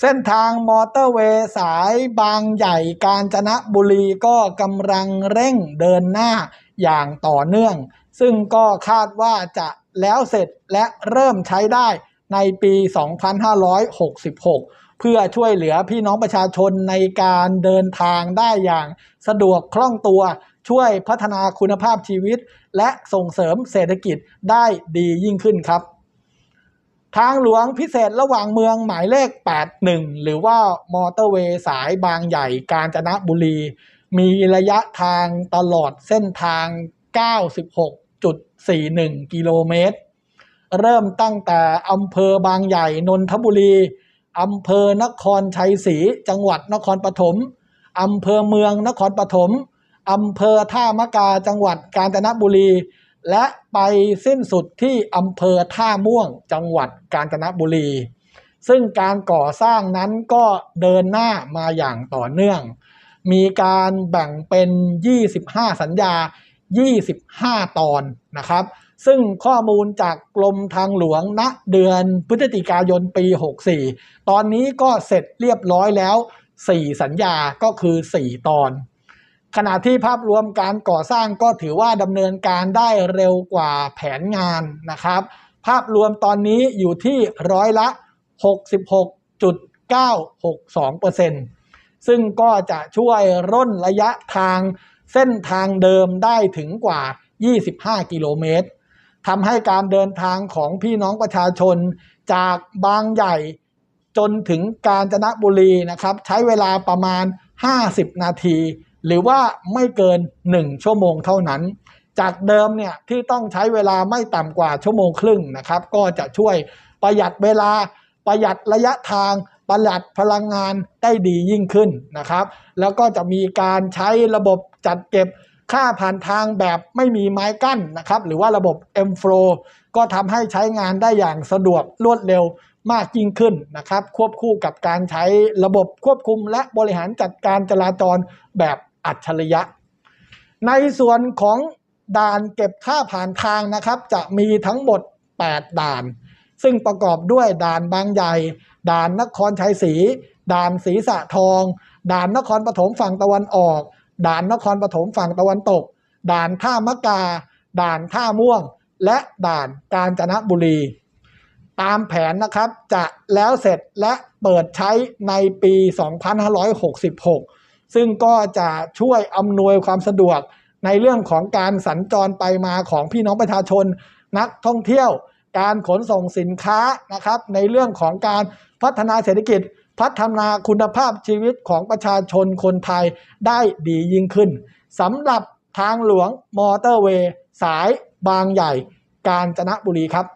เส้นทางมอเตอร์เวย์สายบางใหญ่กาญจนบุรีก็กำลังเร่งเดินหน้าอย่างต่อเนื่อง ซึ่งก็คาดว่าจะแล้วเสร็จและเริ่มใช้ได้ในปี 2566 เพื่อช่วยเหลือพี่น้องประชาชนในการเดินทางได้อย่างสะดวกคล่องตัว ช่วยพัฒนาคุณภาพชีวิต และส่งเสริมเศรษฐกิจได้ดียิ่งขึ้นครับ ทางหลวงพิเศษระหว่างเมืองหมายเลข 81 หรือว่ามอเตอร์เวย์สายบางใหญ่กาญจนบุรี มีระยะทางตลอดเส้นทาง 96.41 กิโลเมตร เริ่มตั้งแต่อำเภอบางใหญ่นนทบุรีอำเภอนครชัยศรีจังหวัดนครปฐมอำเภอเมืองนครปฐมอำเภอท่ามะกาจังหวัดกาญจนบุรี และไปสิ้นสุดที่อำเภอท่าม่วงจังหวัดกาญจนบุรี ซึ่งการก่อสร้างนั้นก็เดินหน้ามาอย่างต่อเนื่อง มีการแบ่งเป็น 25 สัญญา 25 ตอนนะครับ ซึ่งข้อมูลจากกรมทางหลวงณเดือนพฤศจิกายนปี 64 ตอนนี้ก็เสร็จเรียบร้อยแล้ว 4 สัญญาก็คือ 4 ตอน ขณะที่ภาพรวมการก่อสร้างก็ถือว่าดำเนินการได้เร็วกว่าแผนงานนะครับ ภาพรวมตอนนี้อยู่ที่ร้อยละ 66.962%ซึ่งก็จะช่วยร่นระยะทางเส้นทางเดิมได้ถึงกว่า 25 กิโลเมตรทำให้การเดินทางของพี่น้องประชาชนจากบางใหญ่จนถึงกาญจนบุรีนะครับ ใช้เวลาประมาณ 50 นาที หรือว่าไม่เกิน 1 ชั่วโมงเท่านั้น จากเดิมเนี่ยที่ต้องใช้เวลาไม่ต่ำกว่าชั่วโมงครึ่งนะครับ ก็จะช่วยประหยัดเวลาประหยัดระยะทางประหยัดพลังงานได้ดียิ่งขึ้นนะครับ แล้วก็จะมีการใช้ระบบจัดเก็บค่าผ่านทางแบบไม่มีไม้กั้นนะครับ หรือว่าระบบ M Flow ก็ทำให้ใช้งานได้อย่างสะดวกรวดเร็ว มากยิ่งขึ้นนะครับ ควบคู่กับการใช้ระบบควบคุมและบริหารจัดการจราจรแบบอัจฉริยะ ในส่วนของด่านเก็บค่าผ่านทางนะครับ จะมีทั้งหมด 8 ด่าน ซึ่งประกอบด้วยด่านบางใหญ่ ด่านนครชัยศรีด่านศรีสะทอง ด่านนครปฐมฝั่งตะวันออก ด่านนครปฐมฝั่งตะวันตก ด่านท่ามะกา ด่านท่าม่วง และด่านกาญจนบุรี ตามแผนนะครับจะแล้วเสร็จและเปิดใช้ในปี 2566 ซึ่งก็จะช่วยอำนวยความสะดวกในเรื่องของการสัญจรไปมาของพี่น้องประชาชน นักท่องเที่ยว การขนส่งสินค้านะครับ ในเรื่องของการพัฒนาเศรษฐกิจ พัฒนาคุณภาพชีวิตของประชาชนคนไทยได้ดียิ่งขึ้นสำหรับทางหลวงมอเตอร์เวย์สายบางใหญ่ กาญจนบุรีครับ